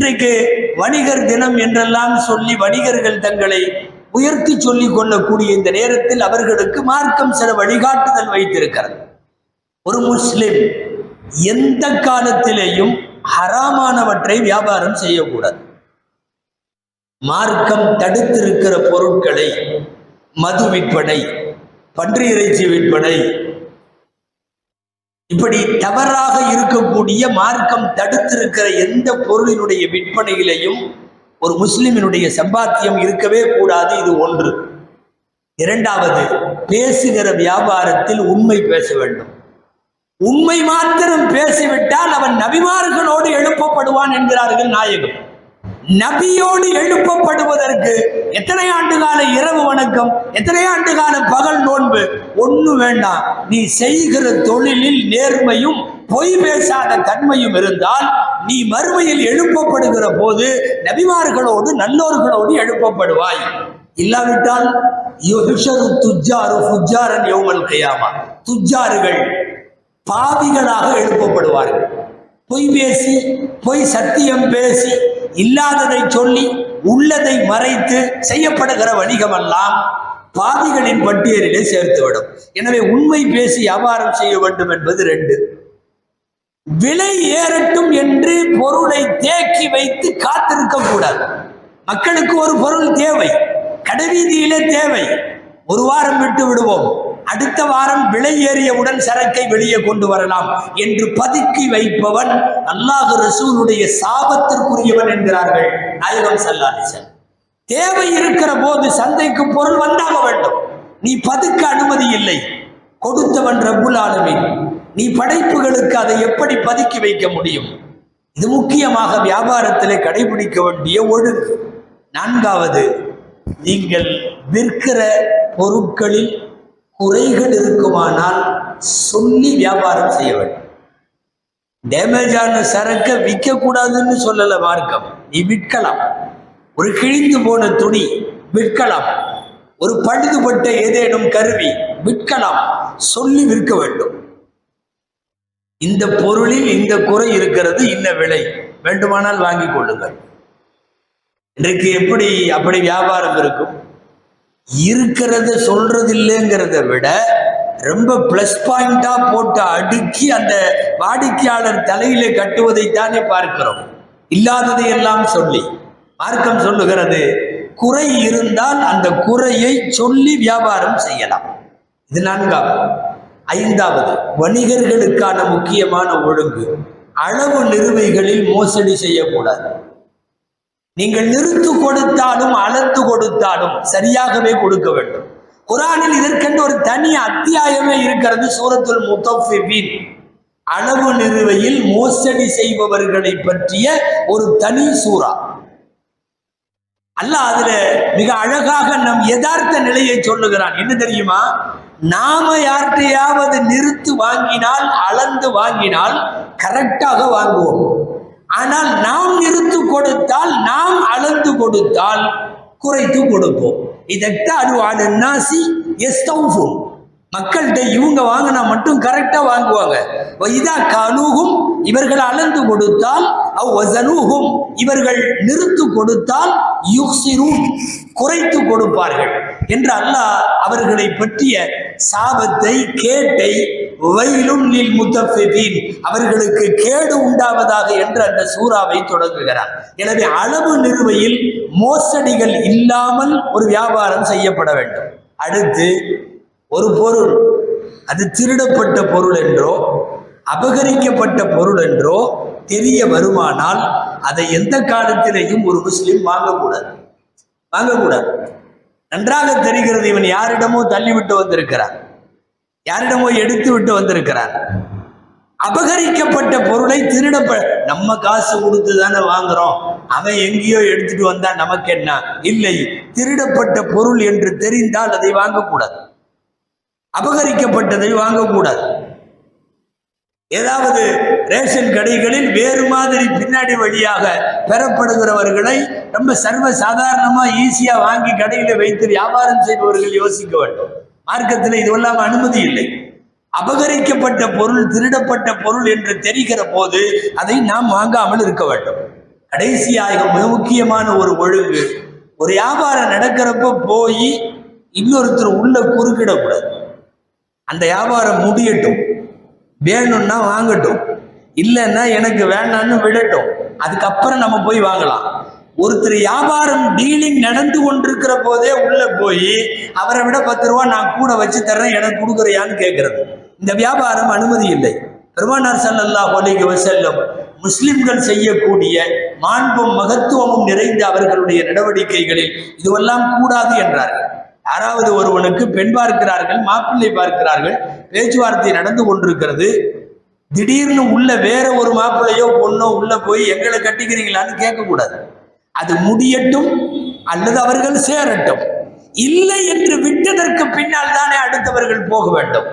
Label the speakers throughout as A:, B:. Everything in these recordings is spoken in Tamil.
A: இன்றைக்கு வணிகர் தினம் என்றெல்லாம் சொல்லி வணிகர்கள் தங்களை உயர்த்தி சொல்லிக் கொள்ளக்கூடிய இந்த நேரத்தில் அவர்களுக்கு மார்க்கம் சில வழிகாட்டுதல் வைத்திருக்கிறது. ஒரு முஸ்லிம் எந்த காலத்திலேயும் ஹராமானவற்றை வியாபாரம் செய்யக்கூடாது. மார்க்கம் தடுத்திருக்கிற பொருட்களை மது விற்பனை பன்றி இறைச்சி விற்பனை இப்படி தவறாக இருக்கக்கூடிய மார்க்கம் தடுத்திருக்கிற எந்த பொருளினுடைய விற்பனையிலையும் ஒரு முஸ்லிமினுடைய சம்பாத்தியம் இருக்கவே கூடாது இது ஒன்று. இரண்டாவது பேசுகிற வியாபாரத்தில் உண்மை பேச வேண்டும். உண்மை மாத்திரம் பேசிவிட்டால் அவன் நபிமார்களோடு எழுப்பப்படுவான் என்கிறார்கள் நாயகம். நபியோடு எழுப்பப்படுவதற்கு எத்தனை ஆண்டு கால இரவு வணக்கம் எத்தனை ஆண்டு கால பகல் நோன்பு? ஒன்று வேண்டாம். நீ செய்கிற தொழிலில் நேர்மையும் பொய் பேசாத தன்மையும் இருந்தால் நீ மறுமையில் எழுப்பப்படுகிற போது நபிமார்களோடு நல்லோர்களோடு எழுப்பப்படுவாய். இல்லாவிட்டால் யுஹ்ஷரு துஜ்ஜாரு ஃபுஜ்ஜாரன் யௌமல் கியாமா. துஜ்ஜாருகள் பாவிகளாக எழுப்பப்படுவார்கள். பொய் பேசி பொய் சத்தியம் பேசி இல்லாததை சொல்லி உள்ளதை மறைத்து செய்யப்படுகிற வணிகமெல்லாம் பாதிகளின் பட்டியலிலே சேர்த்துவிடும். எனவே உண்மை பேசி வியாபாரம் செய்ய வேண்டும் என்பது ரெண்டு. விலை ஏறட்டும் என்று பொருளை தேக்கி வைத்து காத்திருக்க கூடாது. மக்களுக்கு ஒரு பொருள் தேவை. கடைவீதியிலே தேவை. ஒரு வாரம் விட்டு விடுவோம். அடுத்த வாரம் விலை ஏறியவுடன் சரக்கை வெளியே கொண்டு வரலாம் என்று பதுக்கி வைப்பவன் அல்லாஹ் ரசூலுடைய சாபத்திற்குரியவன் என்கிறார்கள். நாயகம் சல்லாலிசன் தேவை இருக்கிற போது சந்தைக்கு பொருள் வந்தாக வேண்டும். நீ பதுக்க அனுமதி இல்லை. கொடுத்தவன் ரபுல் ஆலமீன். நீ படைப்புகளுக்கு அதை எப்படி பதுக்கி வைக்க முடியும்? இது முக்கியமாக வியாபாரத்திலே கடைபிடிக்க வேண்டிய ஒழுங்கு. நான்காவது நீங்கள் விற்கிற பொருட்களில் குறைகள் இருக்குமானால் சொல்லி வியாபாரம் செய்ய வேண்டும். டேமேஜ் ஆன சரக்கை விற்க கூடாதுன்னு சொல்லல மார்க்கம். நீ விற்கலாம். ஒரு கிழிந்து போன துணி விற்கலாம். ஒரு பழுதுபட்ட ஏதேனும் கருவி விற்கலாம். சொல்லி விற்க வேண்டும். இந்த பொருளில் இந்த குறை இருக்கிறது இன்ன விலை. வேண்டுமானால் வாங்கிக் கொள்ளுங்கள். இன்றைக்கு எப்படி அப்படி வியாபாரம் இருக்கும்? இருக்கிறத சொல்றது இல்லைங்கிறத விட ரொம்ப பிளஸ் பாயிண்டா போட்டு அடுக்கி அந்த வாடிக்கையாளர் தலையிலே கட்டுவதை தானே பார்க்கிறோம். இல்லாததை எல்லாம் சொல்லி. மார்க்கம் சொல்லுகிறது குறை இருந்தால் அந்த குறையை சொல்லி வியாபாரம் செய்யலாம். இது நான்காவது ஐந்தாவது வணிகர்களுக்கான முக்கியமான ஒழுங்கு. அளவு நிறுவைகளில் மோசடி செய்யக்கூடாது. நீங்கள் நிறுத்து கொடுத்தாலும் அளந்து கொடுத்தாலும் சரியாகவே கொடுக்க வேண்டும். குரானில் இதற்கென்று ஒரு தனி அத்தியாயமே இருக்கிறது சூரத்துல் முத்தஃபிபின் அளவு நிறுவையில் மோசடி செய்பவர்களை பற்றிய ஒரு தனி சூறா. அல்ல அதுல மிக அழகாக நம் யதார்த்த நிலையை சொல்லுகிறான். என்ன தெரியுமா? நாம யார்கிட்டையாவது நிறுத்து வாங்கினால் அளந்து வாங்கினால் கரெக்டாக வாங்குவோம். கொடுத்தால் குறைத்து கொடுப்போம் இதற்காடு ஆடு நாசி எஸ்தௌஃபும் மக்கள்கிட்ட இவங்க வாங்கினா மட்டும் கரெக்டாக வாங்குவாங்க. இதா கனூகும் இவர்கள் அளந்து கொடுத்தால் அவ் வசனூகும் இவர்கள் நிறுத்து கொடுத்தால் யுக்சிரும் குறைத்து கொடுப்பார்கள் என்று அல்லாஹ் அவர்களை பற்றிய சாபத்தை கேட்டை வயலும் நில் முத்தஃபிதீன் அவர்களுக்கு கேடு உண்டாவதாக என்று அந்த சூறாவை தொடங்குகிறார். எனவே அளவு நிறுவையில் மோசடிகள் இல்லாமல் ஒரு வியாபாரம் செய்யப்பட வேண்டும். அடுத்து ஒரு பொருள். அது திருடப்பட்ட பொருள் என்றோ அபகரிக்கப்பட்ட பொருள் என்றோ தெரிய வருமானால் அதை எந்த காலத்திலேயும் ஒரு முஸ்லீம் வாங்கக்கூடாது. வாங்கக்கூடாது. நன்றாக தெரிகிறது இவன் யாரிடமோ தள்ளிவிட்டு வந்திருக்கிறான். யாரிடமோ எடுத்து விட்டு வந்திருக்கிறான். அபகரிக்கப்பட்ட பொருளை திருடப்ப நம்ம காசு கொடுத்து தானே வாங்குறோம். அவன் எங்கேயோ எடுத்துட்டு வந்தா நமக்கு என்ன இல்லை. திருடப்பட்ட பொருள் என்று தெரிந்தால் அதை வாங்கக்கூடாது. அபகரிக்கப்பட்டதை வாங்கக்கூடாது. ஏதாவது ரேஷன் கடைகளில் வேறு மாதிரி பின்னாடி வழியாக பெறப்படுகிறவர்களை ரொம்ப சர்வ சாதாரணமா ஈஸியா வாங்கி கடையில வைத்து வியாபாரம் செய்பவர்கள் யோசிக்க வேண்டும். மார்க்கத்தில் இதுவெல்லாம் அனுமதி இல்லை. அபகரிக்கப்பட்ட பொருள் திருடப்பட்ட பொருள் என்று தெரிகிற போது அதை நாம் வாங்காமல் இருக்க வேண்டும். கடைசியாக மிக முக்கியமான ஒரு ஒழுங்கு. ஒரு வியாபாரம் நடக்கிறப்ப போய் இன்னொருத்தர் உள்ள குறுக்கிடக்கூடாது. அந்த வியாபாரம் முடியட்டும். வேணும்னா வாங்கட்டும். இல்லைன்னா எனக்கு வேண்டாம்னு விடட்டும். அதுக்கப்புறம் நம்ம போய் வாங்கலாம். ஒருத்தர் வியாபாரம் டீலிங் நடந்து கொண்டிருக்கிற போதே உள்ள போய் அவரை விட பத்து ரூபா நான் கூட வச்சு தர்றேன் எனக்கு கொடுக்குறியான்னு கேட்கறது. இந்த வியாபாரம் அனுமதி இல்லை. பெருமானார் சல்லல்லா அலைஹி வசல்லம் முஸ்லிம்கள் செய்யக்கூடிய மாண்பும் மகத்துவமும் நிறைந்த அவர்களுடைய நடவடிக்கைகளில் இதுவெல்லாம் கூடாது என்றார்கள். யாராவது ஒருவனுக்கு பெண் பார்க்கிறார்கள் மாப்பிள்ளை பார்க்கிறார்கள் பேச்சுவார்த்தை நடந்து கொண்டிருக்கிறது. திடீர்னு உள்ள வேற ஒரு மாப்பிள்ளையோ பொண்ணோ உள்ள போய் எங்களை கட்டிக்கிறீங்களான்னு கேட்கக்கூடாது. அது முடியட்டும் அல்லது அவர்கள் சேரட்டும். இல்லை என்று விட்டதற்கு பின்னால் தானே அடுத்தவர்கள் போக வேண்டும்.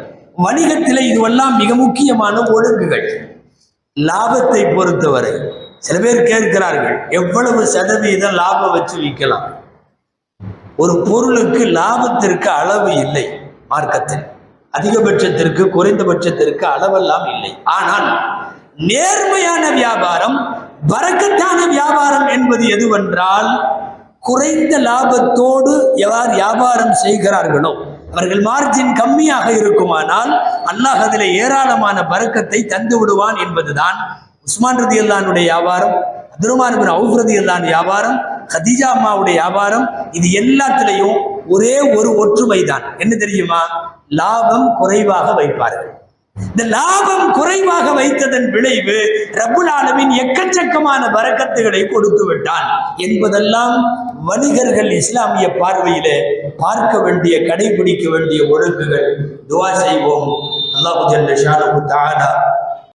A: வணிகத்தில் இதுவெல்லாம் மிக முக்கியமான ஒழுங்குகள். லாபத்தை பொறுத்தவரை சில பேர் கேட்கிறார்கள் எவ்வளவு சதவீதம் லாபம் வச்சு விற்கலாம்? ஒரு பொருளுக்கு லாபத்திற்கு அளவு இல்லை மார்க்கத்தில். அதிகபட்சத்திற்கு குறைந்தபட்சத்திற்கு அளவெல்லாம் இல்லை. ஆனால் நேர்மையான வியாபாரம் வரக்கத்தான வியாபாரம் என்பது எதுவென்றால் குறைந்த லாபத்தோடு எவர் வியாபாரம் செய்கிறார்களோ அவர்கள் மார்ஜின் கம்மியாக இருக்குமானால் அல்லாஹ் அதில் ஏராளமான பறக்கத்தை தந்து விடுவான் என்பதுதான் உஸ்மான் ரதி அல்லானுடைய வியாபாரம் அப்துரமான் பின் அவுஃப் ரதி அல்லான் வியாபாரம் ஹதீஜா அம்மாவுடைய வியாபாரம் இது எல்லாத்திலையும் ஒரே ஒரு ஒற்றுமை தான் என்ன தெரியுமா? லாபம் குறைவாக வைப்பார்கள். இந்த லாபம் குறைவாக வைத்ததன் விளைவு ரப்புல் ஆலமின் எக்கச்சக்கமான வரக்கத்துகளை கொடுத்து விட்டான் என்பதெல்லாம் வணிகர்கள் இஸ்லாமிய பார்வையில பார்க்க வேண்டிய கடைபிடிக்க வேண்டிய ஒழுங்குகள். துவா செய்வோம். அல்லாஹு ஜல்ல ஷானஹு தானா